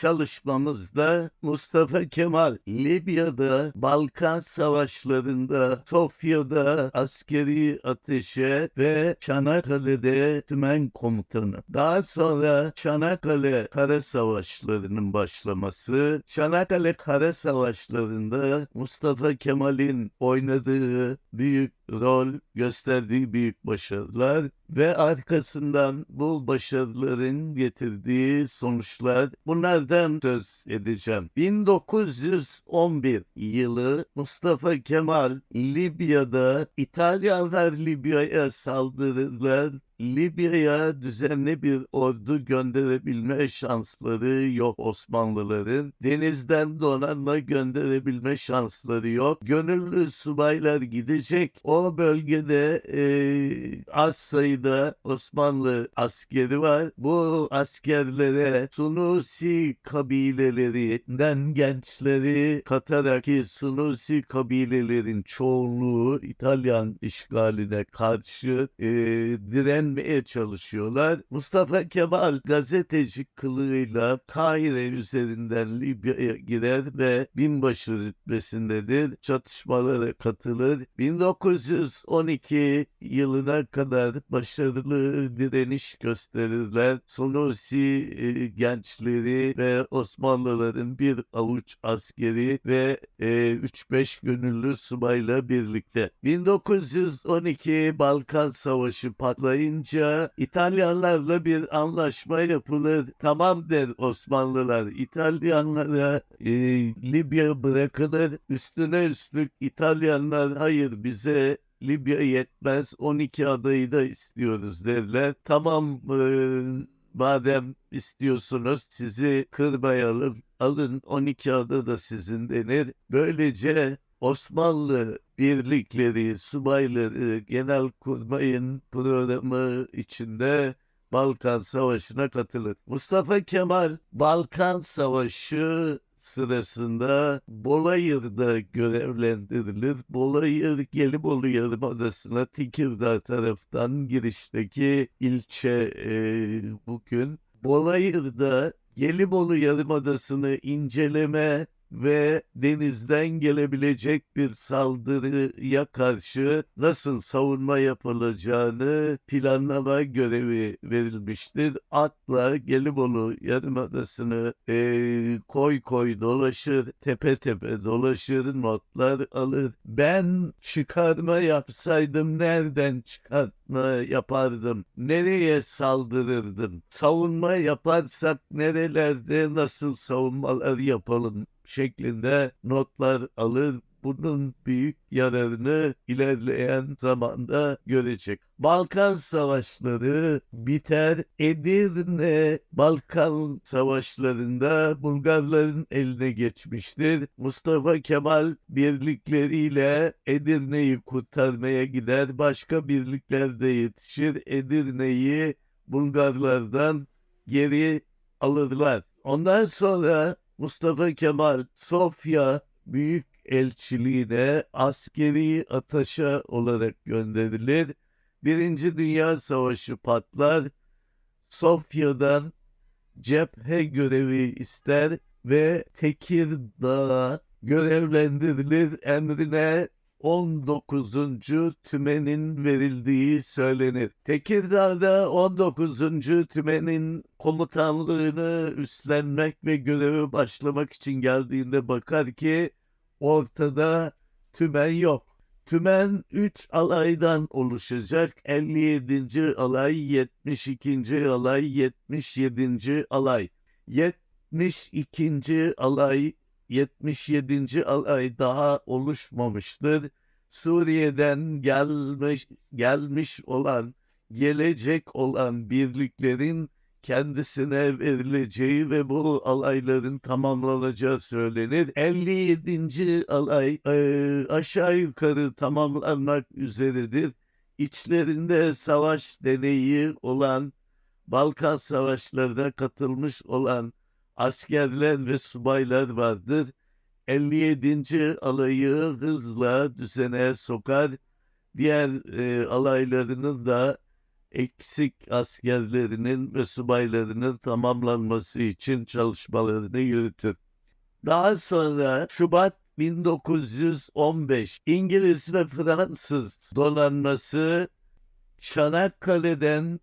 çalışmamızda Mustafa Kemal Libya'da Balkan Savaşları'nda Sofya'da askeri ateşe ve Çanakkale'de tümen komutanı. Daha sonra Çanakkale Kara Savaşları'nın başlaması, Çanakkale Kara Savaşları'nda Mustafa Kemal'in oynadığı büyük rol, gösterdiği büyük başarılar ve arkasından bu başarıların getirdiği sonuçlar bunlardan söz edeceğim. 1911 yılı Mustafa Kemal Libya'da İtalyanlar Libya'ya saldırırlar. Libya'ya düzenli bir ordu gönderebilme şansları yok Osmanlıların. Denizden donanma gönderebilme şansları yok. Gönüllü subaylar gidecek. O bölgede eee, az sayıda Osmanlı askeri var. Bu askerlere Sunusi kabilelerinden gençleri katarak ki Sunusi kabilelerin çoğunluğu İtalyan işgaline karşı eee direnmeye çalışıyorlar. Mustafa Kemal gazeteci kılığıyla Kahire üzerinden Libya'ya girer ve binbaşı rütbesindedir. Çatışmalara katılır. 1912 yılına kadar başarılı direniş gösterirler. Sunusi e, gençleri ve Osmanlıların bir avuç askeri ve e, 3-5 gönüllü subayla birlikte. 1912 Balkan Savaşı patlayınca İtalyanlarla bir anlaşma yapılır. Tamam der Osmanlılar. İtalyanlara e, Libya bırakılır. Üstüne üstlük İtalyanlar hayır bize Libya yetmez 12 adayı da istiyoruz derler. Tamam e, madem istiyorsunuz sizi kırmayalım alın 12 ada da sizin denir. Böylece Osmanlı birlikleri, subayları genelkurmayın programı içinde Balkan Savaşı'na katılır. Mustafa Kemal Balkan Savaşı sırasında Bolayır'da görevlendirilir. Bolayır Gelibolu Yarımadası'na Tekirdağ taraftan girişteki ilçe e, bugün. Bolayır'da Gelibolu Yarımadası'nı inceleme ve denizden gelebilecek bir saldırıya karşı nasıl savunma yapılacağını planlama görevi verilmiştir. Atla Gelibolu Yarımadası'nı eee, koy koy dolaşır, tepe tepe dolaşır, notlar alır. Ben çıkarma yapsaydım nereden çıkartma yapardım? Nereye saldırırdım? Savunma yaparsak nerelerde nasıl savunmalar yapalım? Şeklinde notlar alır. Bunun büyük yararını ilerleyen zamanda görecek. Balkan Savaşları biter. Edirne Balkan Savaşlarında Bulgarların eline geçmiştir. Mustafa Kemal birlikleriyle Edirne'yi kurtarmaya gider. Başka birlikler de yetişir. Edirne'yi Bulgarlardan geri alırlar. Ondan sonra Mustafa Kemal Sofya Büyük Elçiliğine askeri ataşa olarak gönderilir. Birinci Dünya Savaşı patlar. Sofya'dan cephe görevi ister ve Tekirdağ'a görevlendirilir. Emrine 19. tümenin verildiği söylenir. Tekirdağ'da 19. tümenin komutanlığını üstlenmek ve göreve başlamak için geldiğinde bakar ki ortada tümen yok. Tümen 3 alaydan oluşacak. 57. alay, 72. alay, 77. alay. 72. alay 77. alay daha oluşmamıştır. Suriye'den gelmiş gelmiş olan, gelecek olan birliklerin kendisine verileceği ve bu alayların tamamlanacağı söylenir. 57. alay eee, aşağı yukarı tamamlanmak üzeredir. İçlerinde savaş deneyi olan, Balkan Savaşlarına katılmış olan askerler ve subaylar vardır. 57. alayı hızla düzene sokar. Diğer e, alaylarının da eksik askerlerinin ve subaylarının tamamlanması için çalışmalarını yürütür. Daha sonra Şubat 1915 İngiliz ve Fransız donanması Çanakkale'den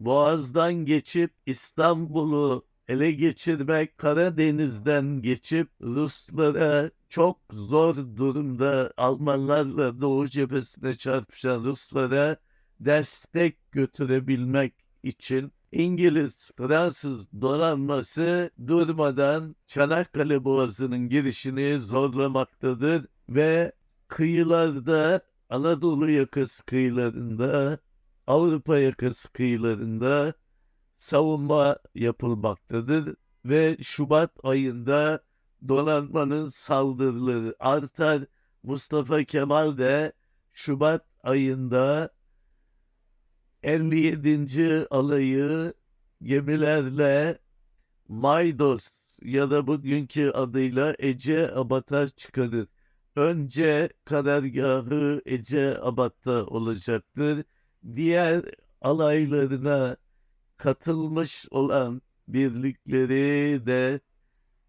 Boğaz'dan geçip İstanbul'u ele geçirmek, Karadeniz'den geçip Ruslara çok zor durumda Almanlarla Doğu cephesine çarpışan Ruslara destek götürebilmek için İngiliz, Fransız donanması durmadan Çanakkale Boğazı'nın girişini zorlamaktadır ve kıyılarda Anadolu yakası kıyılarında, Avrupa yakası kıyılarında savunma yapılmaktadır ve Şubat ayında donanmanın saldırıları artar. Mustafa Kemal de Şubat ayında 57. alayı gemilerle Maydos ya da bugünkü adıyla Ece Abat'a çıkarır. Önce karargahı Ece Abat'ta olacaktır. Diğer alaylarına katılmış olan birlikleri de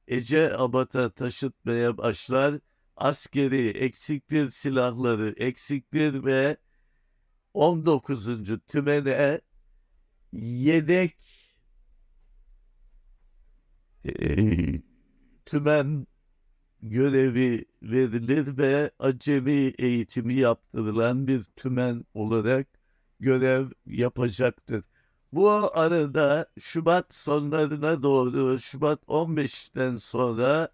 Ece Abat'a taşıtmaya başlar. Askeri eksiktir, silahları eksiktir ve 19. tümene yedek eee, tümen görevi verilir ve acemi eğitimi yaptırılan bir tümen olarak görev yapacaktır. Bu arada Şubat sonlarına doğru, Şubat 15'ten sonra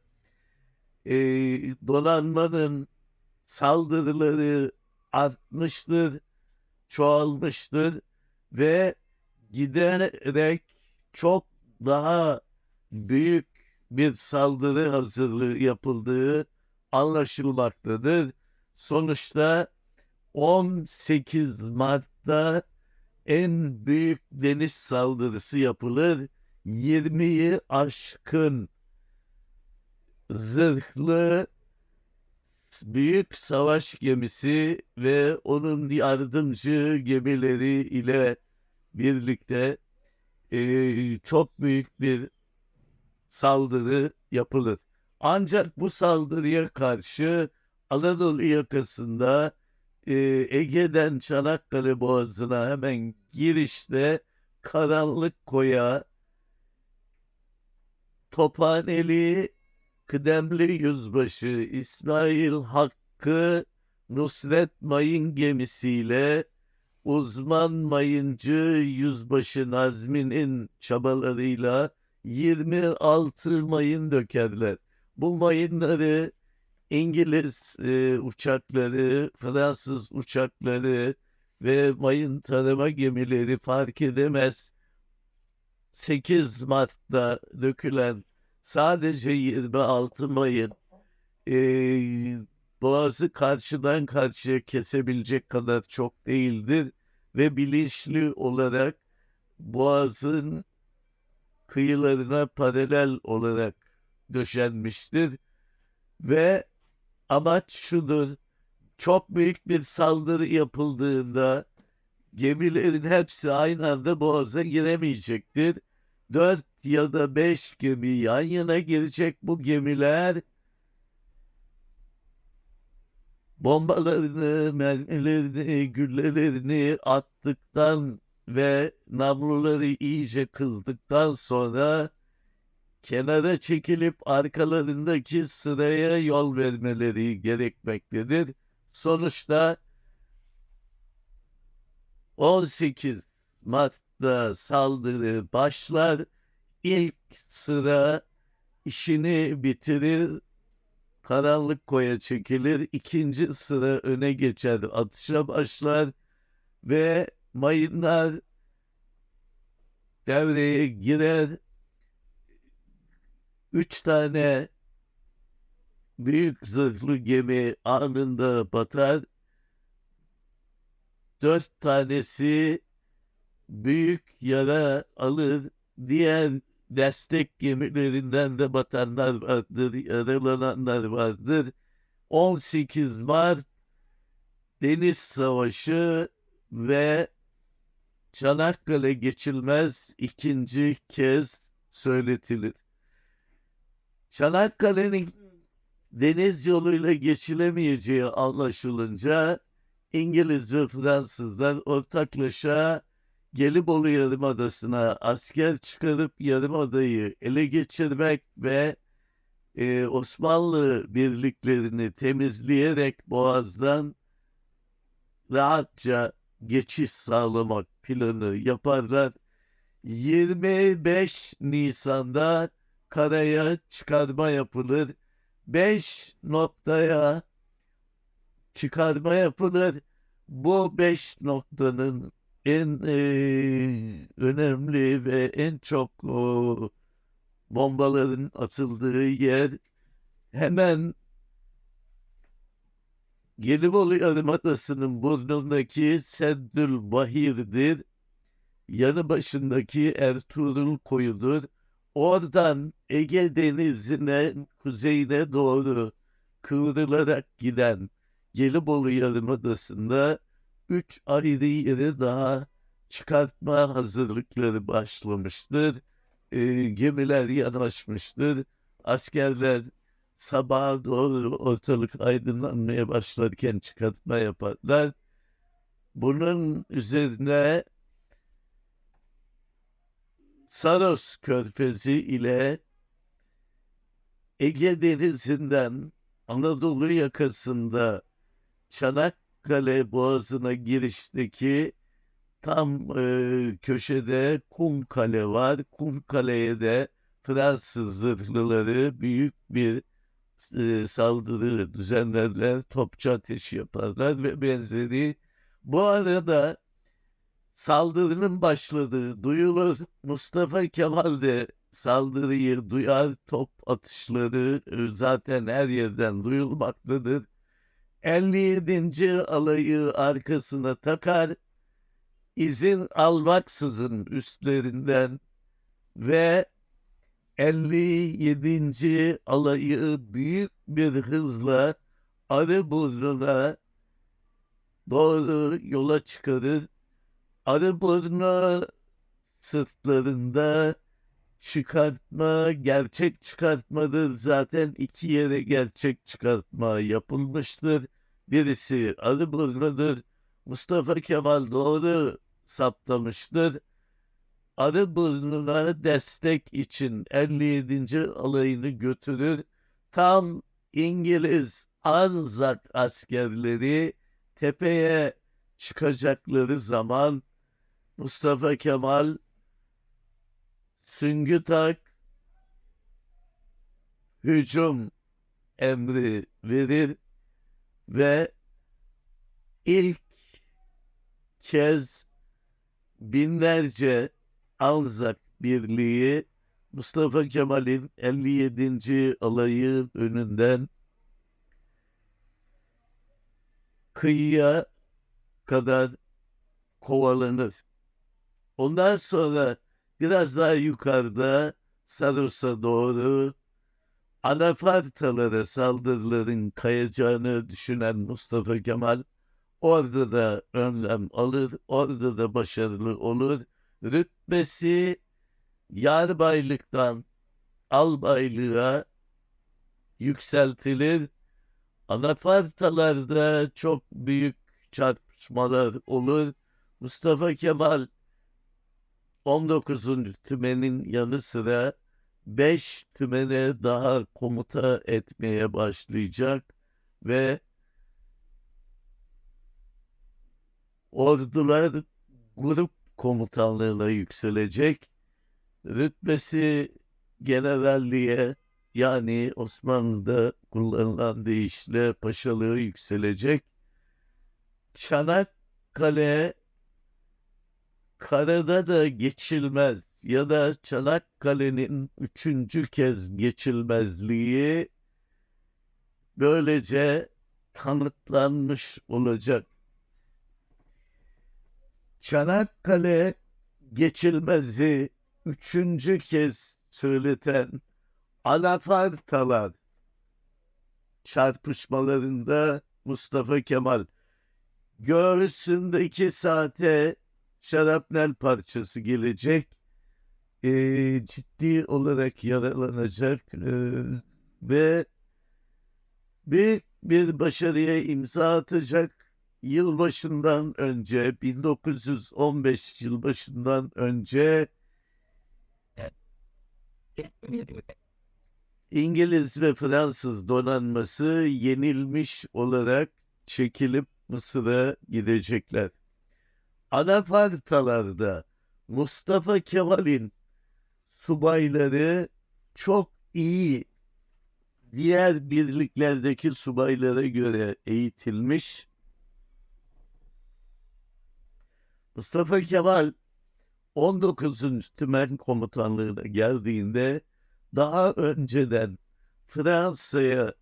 eee, donanmanın saldırıları artmıştır, çoğalmıştır ve giderek çok daha büyük bir saldırı hazırlığı yapıldığı anlaşılmaktadır. Sonuçta 18 Mart'ta en büyük deniz saldırısı yapılır. 20'yi aşkın zırhlı büyük savaş gemisi ve onun yardımcı gemileri ile birlikte eee, çok büyük bir saldırı yapılır. Ancak bu saldırıya karşı Anadolu yakasında e, Ege'den Çanakkale Boğazı'na hemen girişte Karanlık Koya, Tophaneli, Kıdemli Yüzbaşı İsmail Hakkı Nusret Mayın gemisiyle uzman mayıncı Yüzbaşı Nazmi'nin çabalarıyla 26 mayın dökerler. Bu mayınları İngiliz e, uçakları, Fransız uçakları ve mayın tarama gemileri fark edemez. 8 Mart'ta dökülen sadece 26 mayın e, boğazı karşıdan karşıya kesebilecek kadar çok değildir ve bilinçli olarak boğazın kıyılarına paralel olarak döşenmiştir ve amaç şudur. Çok büyük bir saldırı yapıldığında gemilerin hepsi aynı anda boğaza giremeyecektir. Dört ya da beş gemi yan yana girecek bu gemiler bombalarını, mermilerini, güllelerini attıktan ve namluları iyice kızdıktan sonra kenara çekilip arkalarındaki sıraya yol vermeleri gerekmektedir. Sonuçta 18 Mart'ta saldırı başlar. İlk sıra işini bitirir, karanlık koya çekilir. İkinci sıra öne geçer, atışa başlar ve mayınlar devreye girer. Üç tane büyük zırhlı gemi anında batar. Dört tanesi büyük yara alır. Diğer destek gemilerinden de batanlar vardır, yaralananlar vardır. 18 Mart Deniz Savaşı ve Çanakkale geçilmez ikinci kez söyletilir. Çanakkale'nin deniz yoluyla geçilemeyeceği anlaşılınca İngiliz ve Fransızlar ortaklaşa Gelibolu Yarımadası'na asker çıkarıp Yarımada'yı ele geçirmek ve e, Osmanlı birliklerini temizleyerek Boğaz'dan rahatça geçiş sağlamak planı yaparlar. 25 Nisan'da karaya çıkarma yapılır. 5 noktaya çıkarma yapılır. Bu 5 noktanın en eee, önemli ve en çok o, bombaların atıldığı yer hemen Gelibolu Yarımadası'nın burnundaki Seddül Bahir'dir. Yanı başındaki Ertuğrul Koyu'dur. Oradan Ege Denizi'ne kuzeyine doğru kıvrılarak giden Gelibolu Yarımadası'nda üç ayrı yere daha çıkartma hazırlıkları başlamıştır. Ee, gemiler yanaşmıştır. Askerler sabaha doğru ortalık aydınlanmaya başlarken çıkartma yaparlar. Bunun üzerine Saros Körfezi ile Ege Denizi'nden Anadolu yakasında Çanakkale Boğazı'na girişteki tam e, köşede Kumkale var. Kumkale'ye de Fransız zırhlıları büyük bir e, saldırı düzenlerler, topçu ateşi yaparlar ve benzeri. Bu arada saldırının başladığı duyulur. Mustafa Kemal de saldırıyı duyar, top atışları e, zaten her yerden duyulmaktadır. 57. alayı arkasına takar, izin almaksızın üstlerinden ve 57. alayı büyük bir hızla Arıburnu'na doğru yola çıkarır. Arıburnu sırtlarında çıkartma, gerçek çıkartmadır. Zaten iki yere gerçek çıkartma yapılmıştır. Birisi Arıburnu'dur. Mustafa Kemal doğru saptamıştır. Arıburnu'na destek için 57. alayını götürür. Tam İngiliz Anzak askerleri tepeye çıkacakları zaman Mustafa Kemal süngü tak hücum emri verir ve ilk kez binlerce Anzak Birliği Mustafa Kemal'in 57. alayı önünden kıyıya kadar kovalanır. Ondan sonra biraz daha yukarıda Saros'a doğru Anafartalara saldırıların kayacağını düşünen Mustafa Kemal orada da önlem alır, orada da başarılı olur. Rütbesi yarbaylıktan albaylığa yükseltilir. Anafartalarda çok büyük çarpışmalar olur. Mustafa Kemal 19. tümenin yanı sıra 5 tümene daha komuta etmeye başlayacak ve ordular grup komutanlığına yükselecek. Rütbesi generalliğe yani Osmanlı'da kullanılan deyişle paşalığı yükselecek. Çanakkale karada da geçilmez ya da Çanakkale'nin üçüncü kez geçilmezliği böylece kanıtlanmış olacak. Çanakkale geçilmezi üçüncü kez söyleten Anafartalar çarpışmalarında Mustafa Kemal göğsündeki saate şarapnel parçası gelecek. Ee, ciddi olarak yaralanacak ee, ve büyük bir başarıya imza atacak. Yılbaşından önce 1915 yılbaşından önce İngiliz ve Fransız donanması yenilmiş olarak çekilip Mısır'a gidecekler. Anafartalarda Mustafa Kemal'in subayları çok iyi diğer birliklerdeki subaylara göre eğitilmiş. Mustafa Kemal 19. Tümen Komutanlığı'na geldiğinde daha önceden Fransa'ya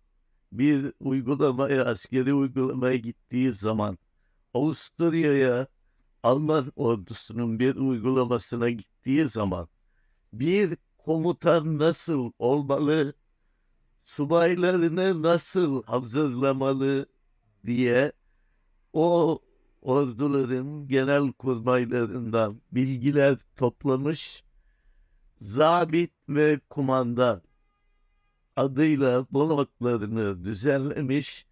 bir uygulamaya, askeri uygulamaya gittiği zaman Avusturya'ya Alman ordusunun bir uygulamasına gittiği zaman bir komutan nasıl olmalı, subaylarını nasıl hazırlamalı diye o orduların genel kurmaylarından bilgiler toplamış, zabit ve kumandan adıyla bu notlarını düzenlemiş,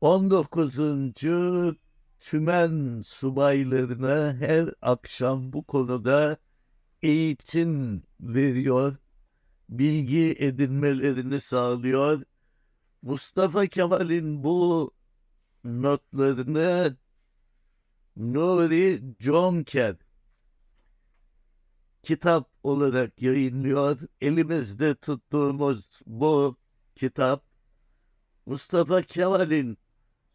19. tümen subaylarına her akşam bu konuda eğitim veriyor, bilgi edinmelerini sağlıyor. Mustafa Kemal'in bu notlarını Nuri Conker kitap olarak yayınlıyor. Elimizde tuttuğumuz bu kitap Mustafa Kemal'in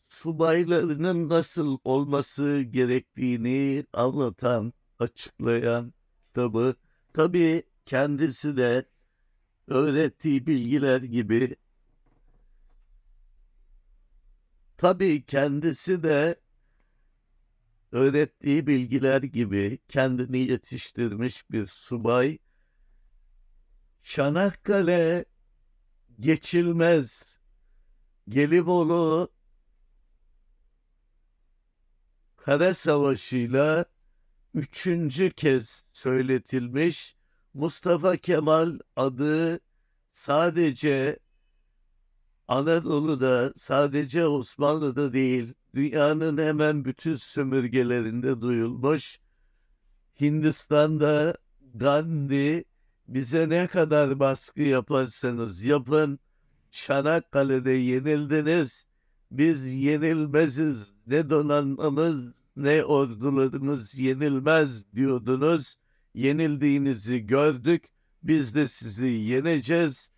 subaylarının nasıl olması gerektiğini anlatan, açıklayan kitabı. Tabii kendisi de öğrettiği bilgiler gibi tabii kendisi de öğrettiği bilgiler gibi kendini yetiştirmiş bir subay. Çanakkale geçilmez. Gelibolu Kara Savaşı'yla üçüncü kez söyletilmiş. Mustafa Kemal adı sadece Anadolu'da, sadece Osmanlı'da değil, dünyanın hemen bütün sömürgelerinde duyulmuş. Hindistan'da Gandhi bize ne kadar baskı yaparsanız yapın, Çanakkale'de yenildiniz, biz yenilmeziz, ne donanmamız ne ordularımız yenilmez diyordunuz. Yenildiğinizi gördük, biz de sizi yeneceğiz,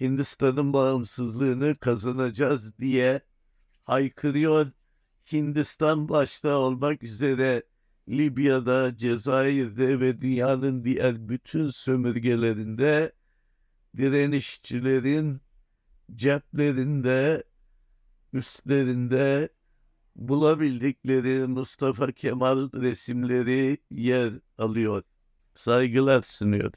Hindistan'ın bağımsızlığını kazanacağız diye haykırıyor. Hindistan başta olmak üzere Libya'da, Cezayir'de ve dünyanın diğer bütün sömürgelerinde direnişçilerin ceplerinde, üstlerinde bulabildikleri Mustafa Kemal resimleri yer alıyor. Saygılar sunuyor.